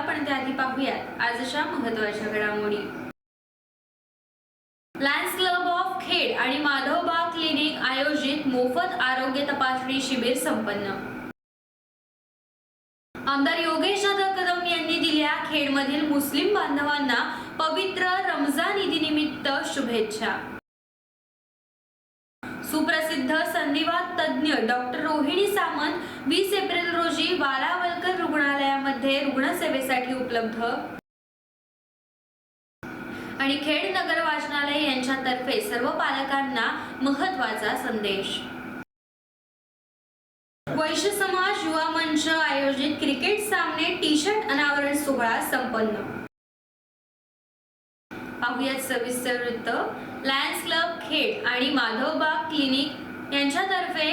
पण त्याआधी पाहूयात आजच्या महत्त्वाच्या घडामोडी. लायन्स क्लब ऑफ खेड आणि माधवबाग क्लिनिक आयोजित मोफत आरोग्य तपासणी शिबिर संपन्न. आमदार योगेश दादा कदम यांनी दिल्या खेडमधील मुस्लिम बांधवांना पवित्र रमजान ईदीनिमित्त शुभेच्छा. सुप्रसिद्ध संधिवात तज्ज्ञ डॉक्टर रोहिणी सामंत वीस एप्रिल रोजी वालावलकर रुग्णालयामध्ये रुग्णसेवेसाठी उपलब्ध. आणि खेड नगर वाचनालय यांच्यातर्फे सर्व पालकांना महत्त्वाचा संदेश. वैश्य समाज युवा मंच आयोजित क्रिकेट सामने टी शर्ट अनावरण सोहळा संपन्न. पाहूयात सविस्तर वृत्त. लायन्स क्लब खेड आणि माधवबाग क्लिनिक यांच्यातर्फे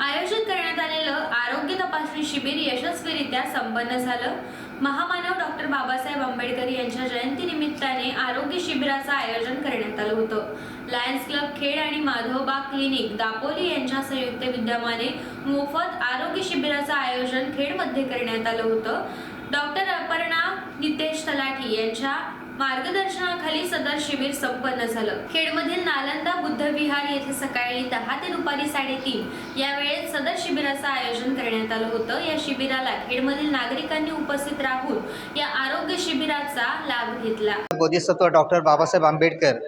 आयोजित करण्यात आलेलं आरोग्य तपासणी शिबिर यशस्वीरित्या संपन्न झालं. महामानव डॉक्टर बाबासाहेब आंबेडकर यांच्या जयंतीनिमित्ताने आरोग्य शिबिराचं आयोजन करण्यात आलं होतं. लायन्स क्लब खेड आणि माधवबाग क्लिनिक दापोली यांच्या संयुक्त विद्यमाने मोफत आरोग्य शिबिराचं आयोजन खेडमध्ये करण्यात आलं होतं. डॉक्टर अपर्णा नितेश तलाठी यांच्या मार्गदर्शनाखाली सदर शिबिर संपन्न झालं. खेडमधील नालंदा बुद्ध विहार येथे सकाळी दहा ते दुपारी साडेतीन या वेळेत सदर शिबिराचं आयोजन करण्यात आलं होतं. या शिबिराला खेडमधील नागरिकांनी उपस्थित राहून या आरोग्य शिबिराचा लाभ घेतला. बोधिसत्व डॉक्टर बाबासाहेब आंबेडकर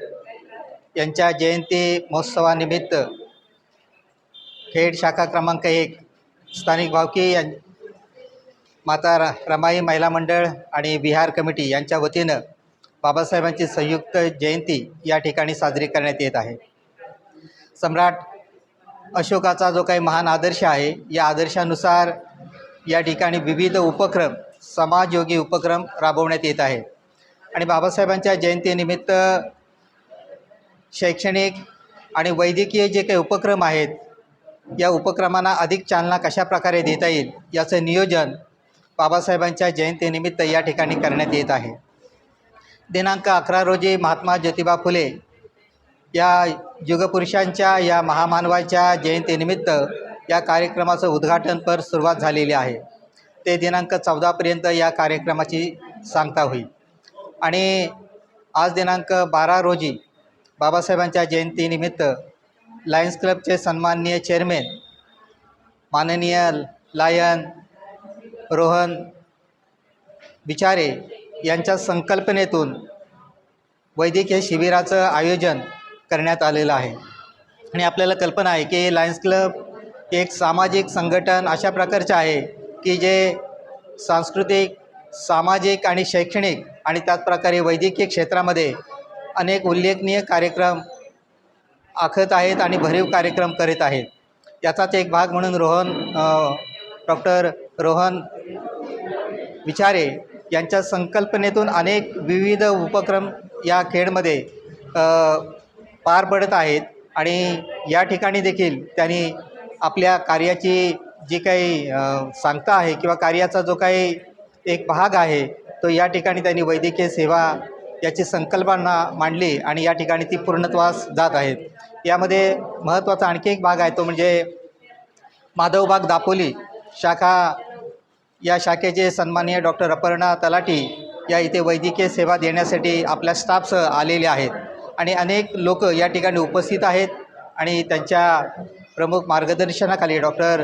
यांच्या जयंती महोत्सवानिमित्त खेड शाखा क्रमांक एक स्थानिक भावकी यां माता रमाई महिला मंडळ आणि विहार कमिटी यांच्या वतीनं बाबासाहेबांची संयुक्त जयंती या ठिकाणी साजरी करण्यात येत आहे. सम्राट अशोकाचा जो काही महान आदर्श आहे या आदर्शानुसार या ठिकाणी विविध उपक्रम समाजयोगी उपक्रम राबवण्यात येत आहे. आणि बाबासाहेबांच्या जयंतीनिमित्त शैक्षणिक आणि वैद्यकीय जे काही उपक्रम आहेत या उपक्रमांना अधिक चालना कशा प्रकारे देता येईल याचं नियोजन बाबासाहेबांच्या जयंतीनिमित्त या ठिकाणी करण्यात येत आहे. दिनांक अकरा रोजी महात्मा ज्योतिबा फुले या युगपुरुषांच्या या महामानवाच्या जयंतीनिमित्त या कार्यक्रमाचं उद्घाटनपर सुरुवात झालेली आहे. ते दिनांक चौदापर्यंत या कार्यक्रमाची सांगता होईल. आणि आज दिनांक बारा रोजी बाबासाहेबांच्या जयंतीनिमित्त लायन्स क्लबचे सन्माननीय चेअरमॅन माननीय लायन रोहन बिचारे यांच्या संकल्पनेतून वैद्यकीय शिबिराचं आयोजन करण्यात आलेलं आहे. आणि आपल्याला कल्पना आहे की लायन्स क्लब एक सामाजिक संघटन अशा प्रकारचे आहे की जे सांस्कृतिक सामाजिक आणि शैक्षणिक आणि त्याचप्रकारे वैद्यकीय क्षेत्रामध्ये अनेक उल्लेखनीय कार्यक्रम आखत आहेत आणि भरीव कार्यक्रम करीत आहेत. याचाच एक भाग म्हणून रोहन डॉक्टर रोहन विचारे यांच्या संकल्पनेतून अनेक विविध उपक्रम या खेडमध्ये पार पडत आहेत आणि या ठिकाणी देखील त्यांनी आपल्या कार्याची जी काही सांगता आहे किंवा कार्याचा जो काही एक भाग आहे तो या ठिकाणी त्यांनी वैद्यकीय सेवा याची संकल्पना मांडली आणि या ठिकाणी ती पूर्णत्वास जात आहेत. यामध्ये महत्त्वाचा आणखी एक भाग आहे तो म्हणजे माधवबाग दापोली शाखा या शाखेचे सन्माननीय डॉक्टर अपर्णा तलाठी या इथे वैद्यकीय सेवा देण्यासाठी आपल्या स्टाफसह आलेले आहेत. आणि अनेक लोक या ठिकाणी उपस्थित आहेत आणि त्यांच्या प्रमुख मार्गदर्शनाखाली डॉक्टर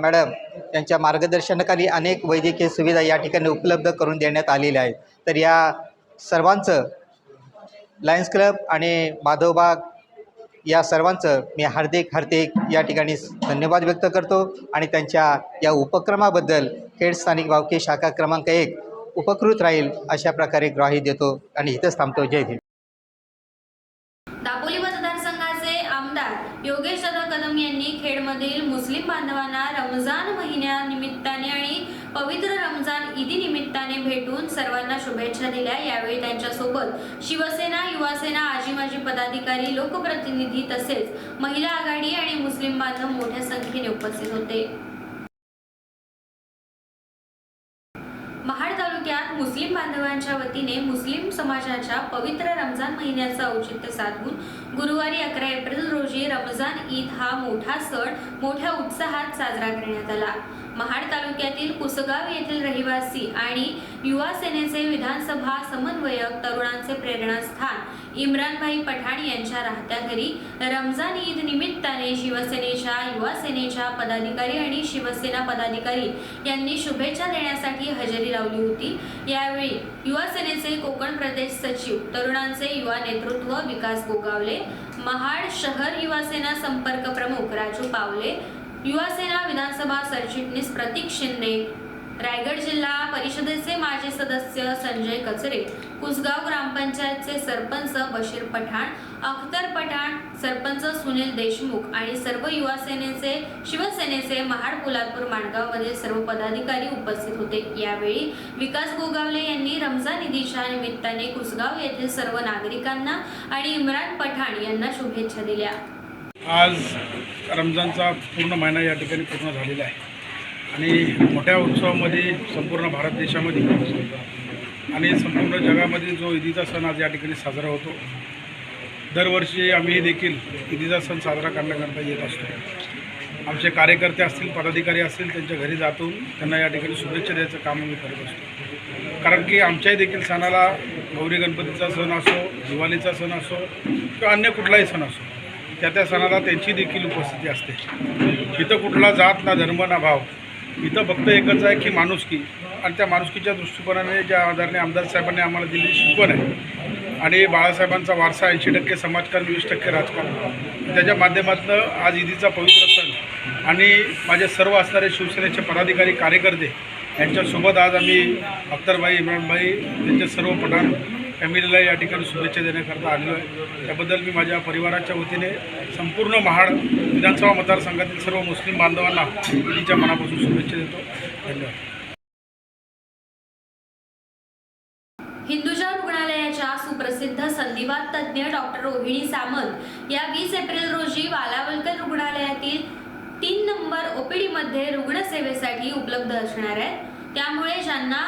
मॅडम त्यांच्या मार्गदर्शनाखाली अनेक वैद्यकीय सुविधा या ठिकाणी उपलब्ध करून देण्यात आलेल्या आहेत. तर या सर्वांचं लायन्स क्लब आणि माधवबाग या सर्वांचं मी हार्दिक हार्दिक या ठिकाणी धन्यवाद व्यक्त करतो आणि त्यांच्या या उपक्रमाबद्दल खेड स्थानिक भावकी शाखा क्रमांक एक उपकृत राहील अशा प्रकारे ग्वाही देतो आणि इथंच थांबतो. जय भीम दापोली मतदारसंघाचे आमदार योगेश कदम यांनी खेडमधील मुस्लिम बांधवांना रमजान महिन्यानिमित्ताने आणि पवित्र रमजान ईदी निमित्ताने भेटून सर्वांना शुभेच्छा दिल्या. यावेळी त्यांच्यासोबत शिवसेना युवासेना आजी माजी पदाधिकारी लोकप्रतिनिधी तसेच महिला आघाडी आणि मुस्लिम बांधव मोठ्या संख्येने उपस्थित होते. महाड तालुक्यात मुस्लिम बांधवांच्या वतीने मुस्लिम समाजाच्या पवित्र रमजान महिन्याचं औचित्य साधून गुरुवारी अकरा एप्रिल रोजी रमजान ईद हा मोठा सण मोठ्या उत्साहात साजरा करण्यात आला. महाड तालुक्यातील कुसगाव येथील रहिवासी आणि युवा सेनेचे विधानसभा समन्वयक तरुणांचे प्रेरणास्थान. इम्रानभाई पठाण यांच्या राहत्या घरी रमजान ईद निमित्ताने शिवसेनेच्या युवा सेनेच्या पदाधिकारी आणि शिवसेना पदाधिकारी यांनी शुभेच्छा देण्यासाठी हजेरी लावली होती. यावेळी युवा सेनेचे कोकण प्रदेश सचिव तरुणांचे युवा नेतृत्व विकास गोगावले महाड शहर युवा सेना संपर्क प्रमुख राजू पावले युवासेना विधानसभा सरचिटणीस प्रतीक शिंदे रायगड जिल्हा परिषदेचे माजी सदस्य संजय कचरे कुसगाव ग्रामपंचायतचे सरपंच बशीर पठाण अख्तर पठाण सरपंच सुनील देशमुख आणि सर्व युवा सेनेचे शिवसेनेचे महाड पोलादपूर माणगावमधील सर्व पदाधिकारी उपस्थित होते. यावेळी विकास गोगावले यांनी रमजान ईदीच्या निमित्ताने कुसगाव येथील सर्व नागरिकांना आणि इम्रान पठाण यांना शुभेच्छा दिल्या. आज रमजानचा पूर्ण महिना या ठिकाणी पूर्ण झालेला आहे. आणि मोठ्या उत्सवामध्ये संपूर्ण भारत देशामध्ये आणि संपूर्ण जगामध्ये जो ईदीचा सण आज या ठिकाणी साजरा होतो दरवर्षी आम्ही देखील ईदीचा सण साजरा करण्याकरता येत असतो. आमचे कार्यकर्ते असतील पदाधिकारी असतील त्यांच्या घरी जातून त्यांना या ठिकाणी शुभेच्छा द्यायचं काम आम्ही करत असतो. कारण की आमच्याही देखील सणाला गौरी गणपतीचा सण असो दिवाळीचा सण असो किंवा अन्य कुठलाही सण असो त्या त्या सणाला त्यांची देखील उपस्थिती असते. इथं कुठला जात ना धर्म ना भाव इथं फक्त एकच आहे की माणुसकी. आणि त्या माणुसकीच्या दृष्टिकोनाने ज्या आधारने आमदार साहेबांनी आम्हाला दिलेली शिकवण आहे. आणि बाळासाहेबांचा वारसा ऐंशी टक्के समाजकारण वीस टक्के राजकारण. त्याच्या माध्यमातून आज ईदीचा पवित्र सण आणि माझे सर्व असणारे शिवसेनेचे पदाधिकारी कार्यकर्ते यांच्यासोबत आज आम्ही अख्तरभाई इम्रानभाई त्यांचे सर्व पठाण फॅमिलीला या ठिकाणी शुभेच्छा देण्याकरता आलेलो आहे. त्याबद्दल मी माझ्या परिवाराच्या वतीने संपूर्ण महाड विधानसभा मतदारसंघातील सर्व मुस्लिम बांधवांना ईदीच्या मनापासून शुभेच्छा देतो. धन्यवाद. हिंदुजा रुग्णालयाच्या सुप्रसिद्ध संधिवात तज्ज्ञ डॉक्टर रोहिणी सामंत या वीस एप्रिल रोजी वालावलकर रुग्णालयातील तीन नंबर ओपीडीमध्ये रुग्णसेवेसाठी उपलब्ध असणार आहेत. त्यामुळे ज्यांना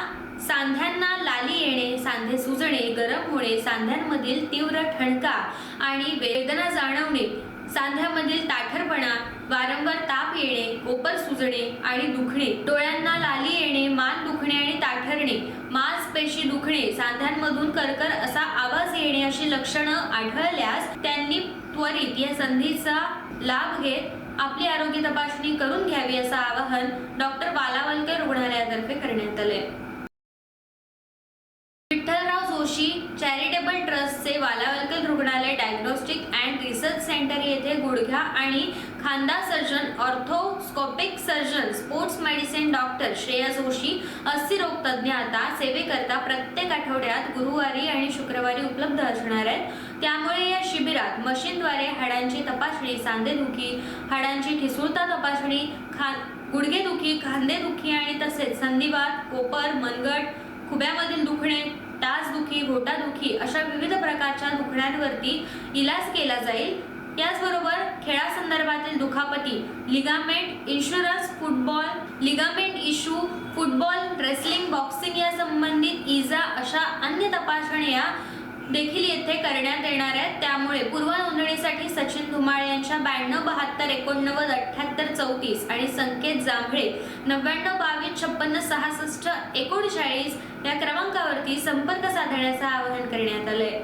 सांध्यांना लाली येणे सांधे सुजणे गरम होणे सांध्यांमधील तीव्र ठणका आणि वेदना जाणवणे सांध्यामधील ताठरपणा वारंवार ताप येणे कोपर सुजणे आणि दुखणे. डोळ्यांना लाली येणे मान दुखणे आणि ताठरणे. मांसपेशी दुखणे सांध्यांमधून करकर असा आवाज येणे अशी लक्षणं आढळल्यास त्यांनी त्वरित या संधीचा लाभ घेत आपली आरोग्य तपासणी करून घ्यावी असं आवाहन डॉक्टर बालावलकर रुग्णालयातर्फे करण्यात आले गुडघ्या आणि खांदा surgeon arthroscopic surgeon sports medicine doctor Shreya Joshi अस्थिरोग तज्ज्ञ आता सेवेकरता प्रत्येक आठवड्यात गुरुवारी आणि शुक्रवारी उपलब्ध असणार आहेत. त्यामुळे या शिबिरात मशीनद्वारे हाडांची तपासणी सांधेदुखी हाडांची ठिसूळता तपासणी खा गुडघेदुखी खांदेदुखी आणि तसेच संधिवात कोपर मनगट खुब्यामधील दुखणे तासदुखी घोटादुखी अशा विविध प्रकारच्या दुखण्यांवरती इलाज केला जाईल. याचबरोबर खेळासंदर्भातील दुखापती ligament insurance football ligament issue football wrestling boxing या संबंधित इजा अशा अन्य तपासण्या देखील येथे करण्यात येणार आहेत. त्यामुळे पूर्व नोंदणीसाठी सचिन धुमाळे यांच्या ब्याण्णव बहात्तर एकोणनव्वद अठ्ठ्याहत्तर चौतीस आणि संकेत जांभळे नव्याण्णव बावीस छप्पन्न सहासष्ट एकोणचाळीस या क्रमांकावरती संपर्क साधण्याचं आवाहन करण्यात आलंय.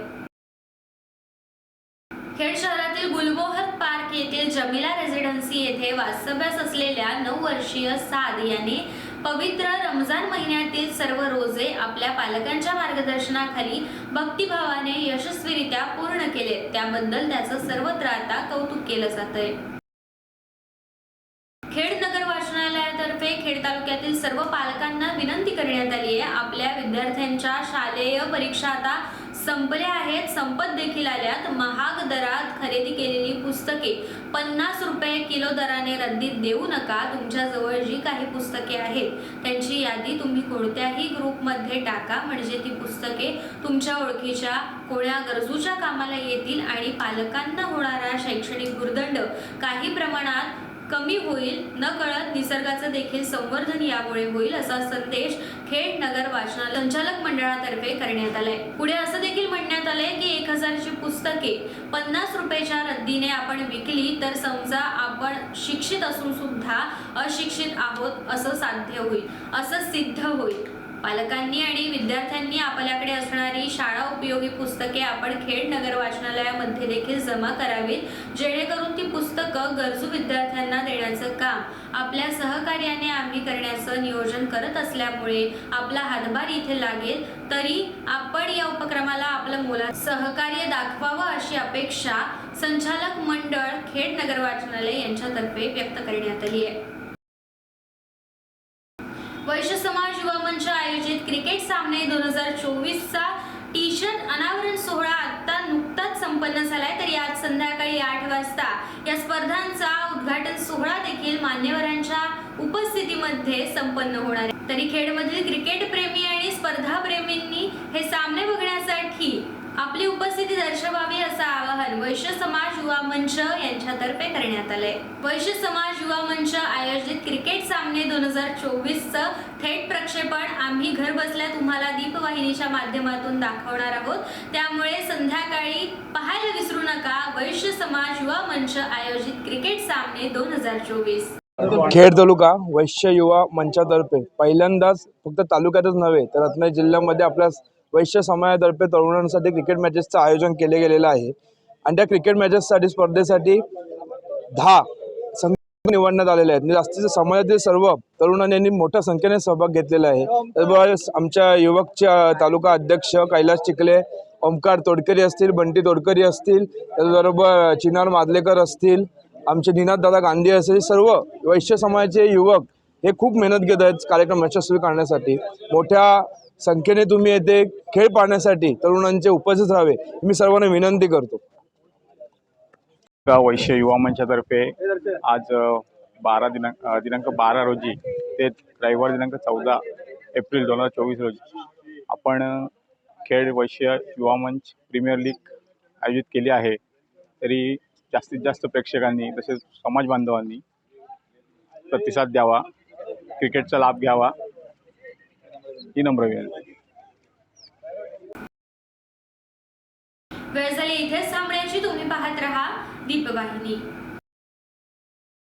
खेड शहरातील गुलमोहर येथील जमिला रेसिडेन्सी येथे वास्तव्यास असलेल्या नऊ वर्षीय साद याने पवित्र रमजान महिन्यातील सर्व रोजे आपल्या पालकांच्या मार्गदर्शनाखाली भक्तिभावाने यशस्वीरित्या पूर्ण केले. त्याबद्दल त्याचं सर्वत्र आता कौतुक केलं जातंय. खेड नगर वाचनालयातर्फे खेड तालुक्यातील सर्व पालकांना विनंती करण्यात आली आहे आपल्या विद्यार्थ्यांच्या शालेय परीक्षा आता संपल्या आहेत संपत देखील आल्यात. महाग दरात खरेदी केलेली पुस्तके. पन्नास रुपये किलो दराने रद्दीत देऊ नका. तुमच्याजवळ जी काही पुस्तके आहेत त्यांची यादी तुम्ही कोणत्याही ग्रुपमध्ये टाका. म्हणजे ती पुस्तके तुमच्या ओळखीच्या कोण्या गरजूच्या कामाला येतील आणि पालकांना होणारा शैक्षणिक भुर्दंड काही प्रमाणात कमी होईल न कळत निसर्गाचं देखील संवर्धन यामुळे होईल असा संदेश खेड नगर वाचनालय संचालक मंडळातर्फे करण्यात आलाय. पुढे असं देखील म्हणण्यात आलंय की एक हजारची पुस्तके पन्नास रुपयाच्या रद्दीने आपण विकली तर समजा आपण शिक्षित असून सुद्धा अशिक्षित आहोत असं साध्य होईल असं सिद्ध होईल. पालकांनी आणि विद्यार्थ्यांनी आपल्याकडे असणारी शाळा उपयोगी पुस्तके आपण खेड नगर वाचनालयामध्ये देखील जमा करावीत जेणेकरून ती पुस्तकं गरजू विद्यार्थ्यांना देण्याचं काम आपल्या सहकार्याने आम्ही करण्याचं नियोजन करत असल्यामुळे आपला हातभार इथे लागेल. तरी आपण या उपक्रमाला आपलं मुला सहकार्य दाखवावं अशी अपेक्षा संचालक मंडळ खेड नगर वाचनालय यांच्यातर्फे व्यक्त करण्यात आली आहे. वैश्य समाज आयोजित क्रिकेट सामने दोन हजार चोवीसचा टी शर्ट अनावरण सोहळा आता नुकताच संपन्न झालाय. तर आज संध्याकाळी आठ वाजता या स्पर्धांचा उद्घाटन सोहळा देखील मान्यवरांच्या उपस्थितीमध्ये संपन्न होणार आहे. तरी खेडमधील क्रिकेट प्रेमी आणि स्पर्धा प्रेमींनी हे सामने बघण्यासाठी उपस्थिती दर्शवावी असं आवाहन वैश्य समाज युवा मंच यांच्यातर्फे करण्यात आलंय. वैश्य समाज युवा मंच आयोजित क्रिकेट सामने दोन हजार चोवीसचं थेट प्रक्षेपण आम्ही घर बसल्या तुम्हाला दीपवाहिनीच्या माध्यमातून दाखवणार आहोत. त्यामुळे संध्याकाळी पाहायला विसरू नका वैश्य समाज युवा मंच आयोजित क्रिकेट सामने दोन हजार चोवीस. खेड तालुका वैश्य युवा मंचातर्फे पहिल्यांदाच फक्त तालुक्यातच नव्हे तर रत्नागिरी जिल्ह्यामध्ये आपल्या वैश्य समाजातर्फे तरुणांसाठी क्रिकेट मॅचेसचं आयोजन केले गेलेलं आहे. आणि त्या क्रिकेट मॅचेससाठी स्पर्धेसाठी दहा संघ निवडण्यात आलेले आहेत. म्हणजे जास्तीत समाजातील सर्व तरुणांनी मोठ्या संख्येने सहभाग घेतलेला आहे. त्याचबरोबर आमच्या युवकच्या तालुका अध्यक्ष कैलास चिखले ओमकार तोडकरी असतील बंटी तोडकरी असतील त्याचबरोबर चिनार मादलेकर असतील आमचे निनाद दादा गांधी असतील सर्व वैश्य समाजाचे युवक हे खूप मेहनत घेत आहेत कार्यक्रम यशस्वी करण्यासाठी. मोठ्या संख्येने तुम्ही येथे खेळ पाहण्यासाठी तरुणांचे उपस्थित राहावे मी सर्वांना विनंती करतो. का वैश्य युवा मंचातर्फे आज बारा दिनांक दिनांक बारा रोजी ते रविवार दिनांक चौदा एप्रिल दोन हजार चोवीस रोजी आपण खेळ वैश्य युवा मंच प्रीमियर लीग आयोजित केली आहे. तरी जास्तीत जास्त प्रेक्षकांनी तसेच समाज बांधवांनी प्रतिसाद द्यावा क्रिकेटचा लाभ घ्यावा ही नम्र विनंती. वेळ झाली इथेच थांबण्याची. तुम्ही पाहत रहा दीपवाहिनी.